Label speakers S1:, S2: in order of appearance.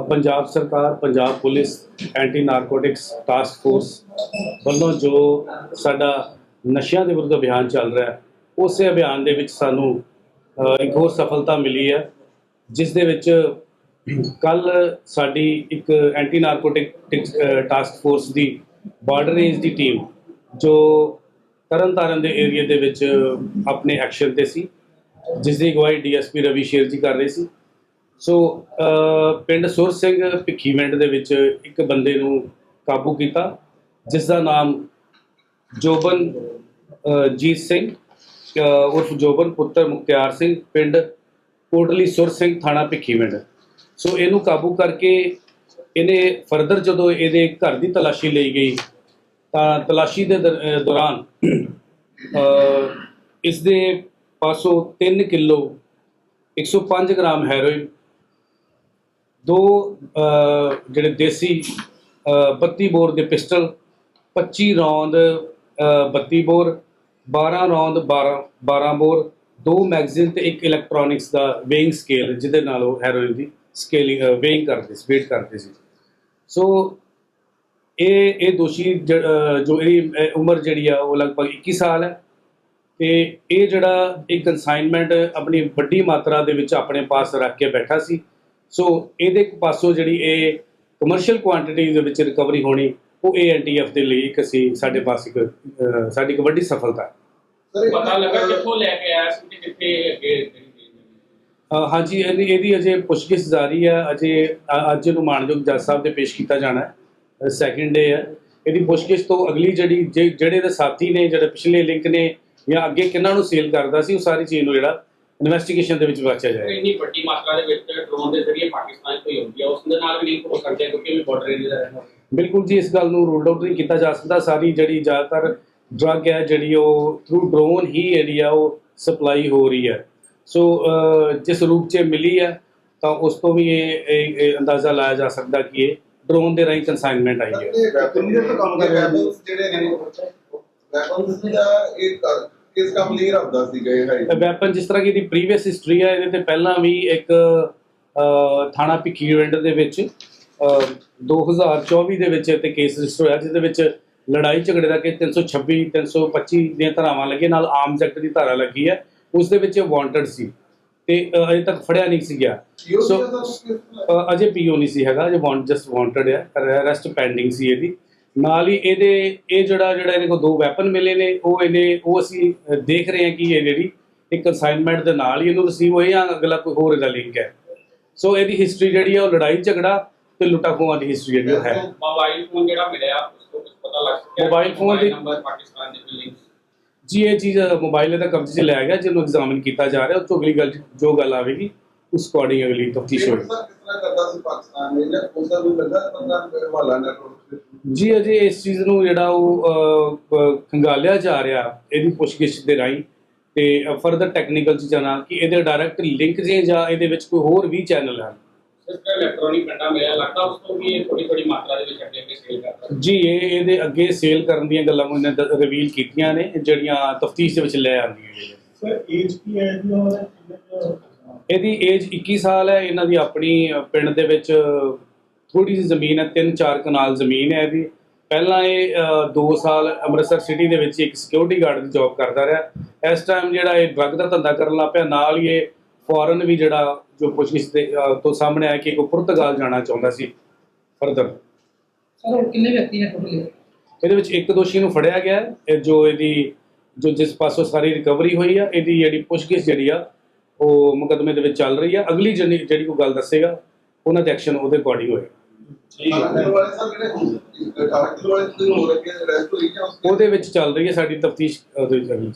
S1: ਪੰਜਾਬ ਸਰਕਾਰ, Punjab police anti narcotics task force ਵੱਲੋਂ ਜੋ ਸਾਡਾ ਨਸ਼ਿਆਂ ਦੇ ਵਿਰੁੱਧ ਅਭਿਆਨ ਚੱਲ ਰਿਹਾ ਹੈ, ਉਸੇ ਅਭਿਆਨ ਦੇ ਵਿੱਚ ਸਾਨੂੰ ਇੱਕ ਹੋਰ ਸਫਲਤਾ ਮਿਲੀ ਹੈ, ਜਿਸ ਦੇ ਵਿੱਚ ਕੱਲ ਸਾਡੀ ਇੱਕ ਐਂਟੀ ਨਾਰਕੋਟਿਕ ਟਾਸਕ ਫੋਰਸ ਦੀ ਬਾਰਡਰ ਰੇਂਜ ਦੀ ਟੀਮ ਜੋ ਤਰਨਤਾਰਨ ਦੇ ਏਰੀਆ ਦੇ ਵਿੱਚ ਆਪਣੇ ਐਕਸ਼ਨ ਤੇ ਸੀ, ਜਿਸ ਦੀ ਅਗਵਾਈ ਡੀਐਸਪੀ ਰਵੀ ਸ਼ੇਰ ਜੀ ਕਰ ਰਹੇ ਸੀ। ਸੋ ਪਿੰਡ ਸੁਰ ਸਿੰਘ ਭਿੱਖੀਵਿੰਡ ਦੇ ਵਿੱਚ ਇੱਕ ਬੰਦੇ ਨੂੰ ਕਾਬੂ ਕੀਤਾ ਜਿਸ ਦਾ ਨਾਮ ਜੋਬਨ ਜੀਤ ਸਿੰਘ ਅ, ਉਰਫ ਜੋਬਨ ਪੁੱਤਰ ਮੁਖਤਿਆਰ ਸਿੰਘ ਪਿੰਡ ਕੋਟਲੀ ਸੁਰ ਸਿੰਘ ਥਾਣਾ ਭਿੱਖੀਵਿੰਡ ਸੋ ਇਹਨੂੰ ਕਾਬੂ ਕਰਕੇ ਇਹਨੇ ਫਰਦਰ ਜਦੋਂ ਇਹਦੇ ਘਰ ਦੀ ਤਲਾਸ਼ੀ ਲਈ ਗਈ ਤਾਂ ਤਲਾਸ਼ੀ ਦੇ ਦੌਰਾਨ ਇਸ ਦੇ ਪਾਸੋਂ 3 ਕਿਲੋ 105 ਗ੍ਰਾਮ ਹੈਰੋਇਨ ਦੋ ਜਿਹੜੇ ਦੇਸੀ ਅ, 32 ਬੋਰ ਦੇ ਪਿਸਟਲ 25 ਰੌਂਦ ਅ, 32 ਬੋਰ 12 ਰੌਂਦ 12 12 ਬੋਰ ਦੋ ਮੈਗਜ਼ੀਨ ਤੇ ਇੱਕ ਇਲੈਕਟ੍ਰੋਨਿਕਸ ਦਾ ਵੇਇੰਗ ਸਕੇਲ ਜਿਹਦੇ ਨਾਲ ਉਹ ਹੈਰੋਇਨ ਦੀ ਸਕੇਲਿੰਗ ਵੇਇੰਗ ਕਰਦੇ ਸੀ ਵੇਟ ਕਰਦੇ ਸੀ। ਸੋ ਇਹ ਇਹ ਦੋਸ਼ੀ ਜ- ਜੋ ਇਹਦੀ ਉਮਰ ਜਿਹੜੀ ਆ ਉਹ ਲਗਭਗ 21 ਸਾਲ ਹੈ। ਤੇ ਇਹ ਜਿਹੜਾ ਇੱਕ ਕਨਸਾਈਨਮੈਂਟ ਆਪਣੀ ਵੱਡੀ ਮਾਤਰਾ ਦੇ ਵਿੱਚ ਆਪਣੇ ਪਾਸ ਰੱਖ ਕੇ ਬੈਠਾ ਸੀ। ਸੋ ਇਹਦੇ ਇੱਕ ਪਾਸੋਂ ਜਿਹੜੀ ਇਹ ਕਮਰਸ਼ੀਅਲ ਕੁਆਂਟੀਟੀ ਦੇ ਵਿੱਚ ਰਿਕਵਰੀ ਹੋਣੀ ਉਹ ਏਐਨਟੀਐਫ ਦੇ ਲਈ ਇੱਕ ਅਸੀਂ ਸਾਡੇ ਪਾਸ ਇੱਕ ਸਾਡੀ ਇੱਕ ਵੱਡੀ ਸਫਲਤਾ ਹੈ।
S2: ਪਤਾ ਲੱਗਾ ਕਿੱਥੋਂ ਲੈ ਕੇ ਆਇਆ ਸੀ ਤੇ ਕਿੱਥੇ ਅੱਗੇ
S1: ਹਾਂਜੀ ਇਹਦੀ ਇਹਦੀ ਅਜੇ ਪੁੱਛਗਿੱਛ ਜਾਰੀ ਹੈ। ਅਜੇ ਅੱਜ ਨੂੰ ਮਾਨਯੋਗ ਜੱਜ ਸਾਹਿਬ ਦੇ ਪੇਸ਼ ਕੀਤਾ ਜਾਣਾ ਹੈ। ਸੈਕਿੰਡ ਡੇ ਹੈ। ਇਹਦੀ ਪੁੱਛਗਿੱਛ ਤੋਂ ਅਗਲੀ ਜਿਹੜੀ ਜੇ- ਜਿਹੜੇ ਦੇ ਸਾਥੀ ਨੇ ਜਿਹੜੇ ਪਿਛਲੇ ਲਿੰਕ ਨੇ ਜਾਂ ਅੱਗੇ ਕਿਹਨਾਂ ਨੂੰ ਸੇਲ ਕਰਦਾ ਸੀ ਉਹ ਸਾਰੀ ਚੀਜ਼ ਨੂੰ ਜਿਹੜਾ ਇਨਵੈਸਟੀਗੇਸ਼ਨ ਦੇ ਵਿੱਚ ਵਾਚਿਆ ਜਾਏਗਾ।
S2: ਇੰਨੀ ਵੱਡੀ ਮਾਤਰਾ ਦੇ ਵਿੱਚ ਡਰੋਨ ਦੇ ਜ਼ਰੀਏ ਪਾਕਿਸਤਾਨ ਤੋਂ ਹੀ ਹੁੰਦੀ ਹੈ ਉਸ ਦੇ ਨਾਲ ਵੀ ਲਿੰਕ ਹੋ ਸਕਦੇ ਆ ਕਿਉਂਕਿ ਵੀ ਬਾਰਡਰ ਏਰੀਆ ਦਾ ਰਹਿਣਾ
S1: ਬਿਲਕੁਲ ਜੀ ਇਸ ਗੱਲ ਨੂੰ ਰੂਲ ਆਊਟ ਨਹੀਂ ਕੀਤਾ ਜਾ ਸਕਦਾ। ਸਾਰੀ ਜਿਹੜੀ ਜ਼ਿਆਦਾਤਰ ਡਰੱਗ ਹੈ ਜਿਹੜੀ ਉਹ ਥਰੂ ਡਰੋਨ ਹੀ ਏਰੀਆ ਉਹ ਸਪਲਾਈ ਹੋ ਰਹੀ ਹੈ। ਸੋ ਜਿਸ ਰੂਪ 'ਚ ਮਿਲੀ ਹੈ ਤਾਂ ਉਸ ਤੋਂ ਵੀ ਇਹ ਅੰਦਾਜ਼ਾ ਲਾਇਆ ਜਾ ਸਕਦਾ ਕਿ ਇਹ ਡਰੋਨ ਦੇ ਰਾਹੀਂ ਕਨਸਾਈਨਮੈਂਟ ਆਈ ਹੈ।
S3: ਕਿੰਨੀ ਦੇਰ ਤੋਂ ਕੰਮ ਕਰ ਰਿਹਾ ਵੈਪਨਸ ਜਿਹੜੇ ਨੇ ਵੈਪਨਸ ਦਾ ਇਹ ਕਰ- ਕਿਸ ਕੰਮ ਲਈ ਰੱਖਦਾ ਸੀਗਾ ਇਹ ਹਾਈ?
S1: ਵੈਪਨ ਜਿਸ ਤਰ੍ਹਾਂ ਕਿ ਇਹਦੀ ਪ੍ਰੀਵੀਅਸ ਹਿਸਟਰੀ ਹੈ ਇਹਦੇ ਤੇ ਪਹਿਲਾਂ ਵੀ ਇੱਕ ਥਾਣਾ ਭਿੱਖੀਵਿੰਡ ਦੇ ਵਿੱਚ ਅਹ, 2024 ਦੇ ਵਿੱਚ ਤੇ ਕੇਸ ਰਜਿਸਟਰ ਹੋਇਆ ਜਿਸ ਦੇ ਵਿੱਚ ਲੜਾਈ ਝਗੜੇ ਦਾ ਕਿ 326 325 ਦੀਆਂ ਧਾਰਾਵਾਂ ਲੱਗੇ ਨਾਲ ਆਰਮਸ ਐਕਟ ਦੀ ਧਾਰਾ ਲੱਗੀ ਹੈ ਉਸ ਦੇ ਵਿੱਚ ਵਾਂਟਡ ਸੀ। ਤੇ ਅਜੇ ਤੱਕ ਫੜਿਆ ਨਹੀਂ ਸੀ ਗਿਆ। ਸੋ ਅਜੇ ਪੀਓ ਨਹੀਂ ਸੀ ਹੈਗਾ ਅਜੇ ਵਾਂਟ ਜਸਟ ਵਾਂਟਡ ਹੈ ਅਰੈਸਟ ਪੈਂਡਿੰਗ ਸੀ ਇਹਦੀ। ਨਾਲ ਹੀ ਇਹਦੇ ਇਹ ਜਿਹੜਾ ਜਿਹੜਾ ਇਹਦੇ ਕੋਲ ਦੋ ਵੈਪਨ ਮਿਲੇ ਨੇ ਉਹ ਇਹਨੇ ਉਹ ਅਸੀਂ ਦੇਖ ਰਹੇ ਹਾਂ ਕਿ ਇਹ ਜਿਹੜੀ ਇੱਕ ਅਸਾਈਨਮੈਂਟ ਦੇ ਨਾਲ ਹੀ ਇਹਨੂੰ ਰਿਸੀਵ ਹੋਏ ਜਾਂ ਅਗਲਾ ਕੋਈ ਹੋਰ ਇਹਦਾ ਲਿੰਕ ਹੈ। ਸੋ ਇਹਦੀ ਹਿਸਟਰੀ ਜਿਹੜੀ ਹੈ ਉਹ ਲੜਾਈ ਝਗੜਾ ਤੇ ਲੁੱਟਾ ਖੋਹਾਂ ਦੀ ਹਿਸਟਰੀ ਜਿਹੜੀ ਹੈ।
S2: ਮੋਬਾਈਲ ਫੋਨ ਜਿਹੜਾ ਮਿਲਿਆ ਉਸ ਤੋਂ ਕੁਝ ਪਤਾ ਲੱਗ ਸਕਿਆ
S1: Mobile phone ਦੀ-
S2: ਨੰਬਰ ਪਾਕਿਸਤਾਨ ਦੇ ਲਿੰਕ
S1: ਜੀ ਇਹ ਚੀਜ਼ ਮੋਬਾਈਲ ਇਹਦਾ ਕਬਜ਼ੇ 'ਚ ਲਿਆ ਗਿਆ ਜਿਹਨੂੰ ਐਗਜ਼ਾਮਿਨ ਕੀਤਾ ਜਾ ਰਿਹਾ ਉਹ ਤੋਂ ਅਗਲੀ ਗੱਲ ਜੋ ਗੱਲ ਆਵੇਗੀ। ਉਸ ਅਕੋਰਡਿੰਗ ਅਗਲੀ ਤਫਤੀਸ਼ ਹੋਵੇਗੀ
S3: ਕਿਸ ਤਰ੍ਹਾਂ ਕਰਦਾ ਸੀ ਪਾਕਿਸਤਾਨ ਨੇ? ਜਾਂ ਉਸ ਦਾ ਵੀ ਲੱਗਾ ਬੰਦਾ ਹਵਾਲਾ ਨੈਟਵਰਕ
S1: ਜੀ ਅਜੇ ਇਸ ਚੀਜ਼ ਨੂੰ ਜਿਹੜਾ ਉਹ ਖੰਗਾਲਿਆ ਜਾ ਰਿਹਾ ਇਹਦੀ ਪੁੱਛਗਿੱਛ ਦੇ ਰਾਹੀਂ। ਤੇ ਫਰਦਰ ਟੈਕਨੀਕਲ ਚੀਜ਼ਾਂ ਨਾਲ ਕਿ ਇਹਦੇ ਡਾਇਰੈਕਟ ਲਿੰਕ ਜੇ ਜਾਂ ਇਹਦੇ ਵਿੱਚ ਕੋਈ ਹੋਰ ਵੀ ਚੈਨਲ ਹਨ।
S2: ਸਿਸਟਰ ਇਲੈਕਟ੍ਰੋਨਿਕ ਕੰਡਾ ਮਿਲਿਆ ਲੱਗਦਾ ਉਸ ਤੋਂ ਵੀ ਇਹ ਥੋੜੀ ਥੋੜੀ ਮਾਤਰਾ ਦੇ ਵਿੱਚ ਅੱਗੇ ਅੱਗੇ ਸੇਲ ਕਰਦਾ
S1: ਜੀ ਇਹ ਇਹਦੇ ਅੱਗੇ ਸੇਲ ਕਰਨ ਦੀਆਂ ਗੱਲਾਂ ਉਹਨੇ ਰਿਵੀਲ ਕੀਤੀਆਂ ਨੇ ਜਿਹੜੀਆਂ ਤਫਤੀਸ਼ ਦੇ ਵਿੱਚ ਲੈ ਆਉਂਦੀਆਂ ਨੇ।
S4: ਸਰ ਏਜ ਕੀ ਹੈ ਜੀ?
S1: ਇਹਦੀ ਏਜ 21 ਸਾਲ ਹੈ ਇਹਨਾਂ ਦੀ ਆਪਣੀ ਪਿੰਡ ਦੇ ਵਿੱਚ ਥੋੜੀ ਜਿਹੀ ਜ਼ਮੀਨ ਹੈ 3-4 ਕਨਾਲ ਜ਼ਮੀਨ ਹੈ ਇਹਦੀ। ਪਹਿਲਾਂ ਇਹ 2 ਸਾਲ ਅੰਮ੍ਰਿਤਸਰ ਸਿਟੀ ਦੇ ਵਿੱਚ ਇੱਕ ਸਿਕਿਉਰਿਟੀ ਗਾਰਡ ਦੀ ਜੌਬ ਕਰਦਾ ਰਿਹਾ। ਇਸ ਟਾਈਮ ਜਿਹੜਾ ਇਹ ਡਰੱਗ ਦਾ ਧੰਦਾ ਕਰਨ ਲੱਗ ਪਿਆ ਨਾਲ ਹੀ ਇਹ ਫੋਰਨ ਵੀ ਜਿਹੜਾ ਜੋ ਪੁੱਛਗਿੱਛ ਤੋਂ ਸਾਹਮਣੇ ਆਇਆ ਕਿ ਇੱਕ ਪੁਰਤਗਾਲ ਜਾਣਾ ਚਾਹੁੰਦਾ ਸੀ। ਫਰਦਰ
S5: ਸਰ ਕਿੰਨੇ ਵਿਅਕਤੀ ਨੇ ਟੋਟਲ
S1: ਇਹਦੇ ਵਿੱਚ ਇੱਕ ਦੋਸ਼ੀ ਨੂੰ ਫੜਿਆ ਗਿਆ ਜੋ ਇਹਦੀ ਜੋ ਜਿਸ ਪਾਸੋਂ ਸਾਰੀ ਰਿਕਵਰੀ ਹੋਈ ਆ ਇਹਦੀ ਜਿਹੜੀ ਪੁੱਛਗਿੱਛ ਜਿਹੜੀ ਆ ਉਹ ਮੁਕੱਦਮੇ ਦੇ ਵਿੱਚ ਚੱਲ ਰਹੀ ਆ। ਅਗਲੀ ਜਿਹੜੀ ਜਿਹੜੀ ਕੋਈ ਗੱਲ ਦੱਸੇਗਾ ਉਹਨਾਂ ਦੇ ਐਕਸ਼ਨ ਉਹਦੇ ਅਕੋਰਡਿੰਗ ਹੋਏਗਾ।
S2: ਠੀਕ
S3: ਵਾਲੇ ਸਰ ਜਿਹੜੇ 18 ਕਿਲੋ ਵਾਲੇ ਨੂੰ ਹੋ ਰਹੇ ਰੈਸਟ ਹੋਈ ਜਾਂ ਉਸ
S1: ਉਹਦੇ ਵਿੱਚ ਚੱਲ ਰਹੀ ਹੈ ਸਾਡੀ ਤਫਤੀਸ਼ ਉਹਦੇ ਵਿੱਚ ਅਗਲੀ